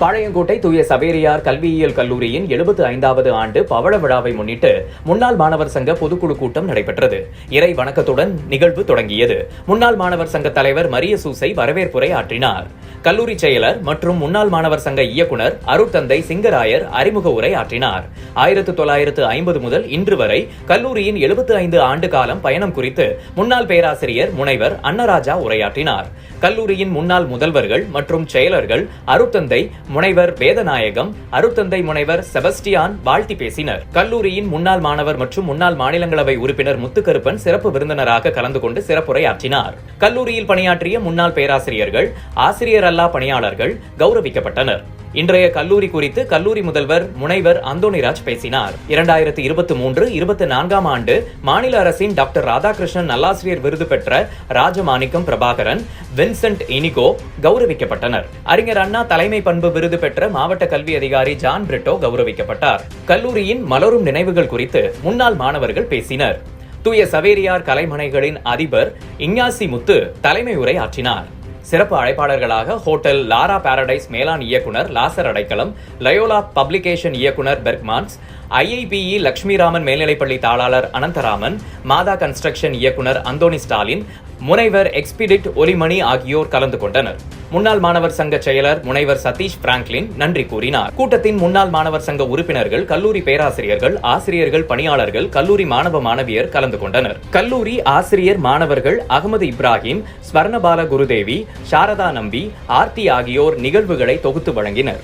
பாளையங்கோட்டை தூய சவேரியார் கல்வியியல் கல்லூரியின் எழுபத்து ஐந்தாவது ஆண்டு பவள விழாவை முன்னிட்டு முன்னாள் மாணவர் சங்க பொதுக்குழு கூட்டம் நடைபெற்றது. இறை வணக்கத்துடன் நிகழ்வு தொடங்கியது. முன்னாள் மாணவர் சங்க தலைவர் மரிய சூசை வரவேற்புரை ஆற்றினார். கல்லூரி செயலர் மற்றும் முன்னாள் மாணவர் சங்க இயக்குனர் அருட்தந்தை சிங்கராயர் அறிமுக உரை ஆற்றினார். ஆயிரத்து தொள்ளாயிரத்து ஐம்பது முதல் இன்று வரை கல்லூரியின் எழுபத்து ஐந்து ஆண்டு காலம் பயணம் குறித்து முன்னாள் பேராசிரியர் முனைவர் அன்னராஜா உரையாற்றினார். கல்லூரியின் முன்னாள் முதல்வர்கள் மற்றும் செயலர்கள் அருட்தந்தை முனைவர் வேதநாயகம் அருத்தந்தை முனைவர் செபஸ்டியான் வாழ்த்தி பேசினர். கல்லூரியின் முன்னாள் மாணவர் மற்றும் முன்னாள் மாநிலங்களவை உறுப்பினர் முத்துக்கருப்பன் சிறப்பு விருந்தினராக கலந்து கொண்டு சிறப்புரையாற்றினார். கல்லூரியில் பணியாற்றிய முன்னாள் பேராசிரியர்கள் ஆசிரியர் அல்லா பணியாளர்கள் கௌரவிக்கப்பட்டனர். இன்றைய கல்லூரி குறித்து கல்லூரி முதல்வர் முனைவர் அந்தோணிராஜ் பேசினார். இரண்டாயிரத்தி இருபத்தி மூன்று இருபத்தி நான்காம் ஆண்டு மாநில அரசின் டாக்டர் ராதாகிருஷ்ணன் நல்லாசிரியர் விருது பெற்ற ராஜமாணிக்கம் பிரபாகரன் வின்சென்ட் இனிகோ கௌரவிக்கப்பட்டனர். அறிஞர் அண்ணா தலைமை பண்பு விருது பெற்ற மாவட்ட கல்வி அதிகாரி ஜான் பிரிட்டோ கௌரவிக்கப்பட்டார். கல்லூரியின் மலரும் நினைவுகள் குறித்து முன்னாள் மாணவர்கள் பேசினர். தூய சவேரியார் கலைமனைகளின் அதிபர் இஞ்ஞாசி முத்து தலைமை உரை ஆற்றினார். சிறப்பு அழைப்பாளர்களாக ஹோட்டல் லாரா பாரடைஸ் மேலாண் இயக்குனர் லாசர் அடைக்கலம் லயோலா பப்ளிகேஷன் இயக்குனர் பெர்க்மான்ஸ் ஐஐபிஇ லட்சுமிராமன் மேல்நிலைப்பள்ளி தாளாளர் அனந்தராமன் மாதா கன்ஸ்ட்ரக்ஷன் இயக்குனர் அந்தோனி ஸ்டாலின் முனைவர் எக்ஸ்பிடிட் ஒலிமணி ஆகியோர் கலந்து கொண்டனர். முன்னாள் மாணவர் சங்க செயலர் முனைவர் சதீஷ் பிராங்க்லின் நன்றி கூறினார். கூட்டத்தின் முன்னாள் மாணவர் சங்க உறுப்பினர்கள் கல்லூரி பேராசிரியர்கள் ஆசிரியர்கள் பணியாளர்கள் கல்லூரி மாணவ மாணவியர் கலந்து கொண்டனர். கல்லூரி ஆசிரியர் மாணவர்கள் அகமது இப்ராஹிம் ஸ்வர்ணபால குருதேவி சாரதா நம்பி ஆர்த்தி ஆகியோர் நிகழ்வுகளை தொகுத்து வழங்கினர்.